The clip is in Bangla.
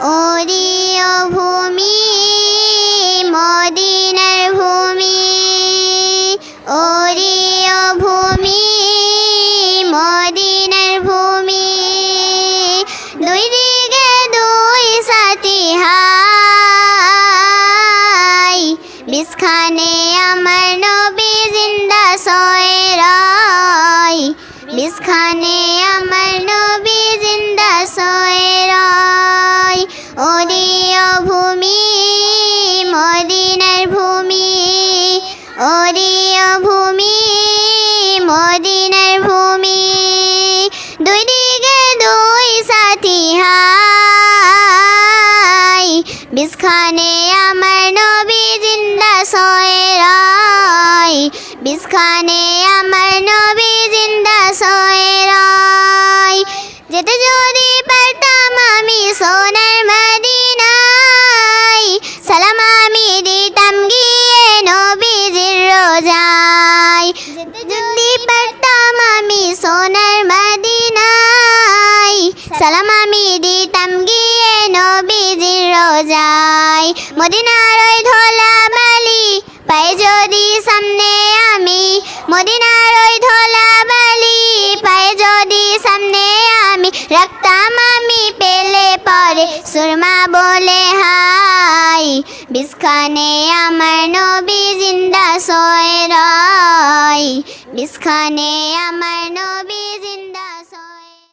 ওরিও ভূমি মদিনার ভূমি ওরিও ভূমি মদিনার ভূমি, দুই দিকে দুই সাথী হাই বিস্খানে আমার নবী জিন্দা সয় রয় বিস্খানে আমার নবী জিন্দা সয় ওরিও ভূমি, মদিনার ভূমি, দুই দিকে দুই সাথী হাই। বিস্খানে আমার নবী জিন্দা সয় রয় বিস্খানে আমার নবী জিন্দা সয় যেতে যদি পারতাম আমি সোনার মদিনায়। সালাম আমি দিতাম গিয়ে নবীজির রোজায়। মদিনার ওই ধোলা বালি পাই যদি সামনে আমি। মদিনার ওই ধোলা বালি পাই যদি সামনে আমি। রাখতাম আমি পেলে পরে সুরমা বলে হাই। বিস্খানে আমার নবী জিন্দা বিস্খানে আমার নবী জিন্দা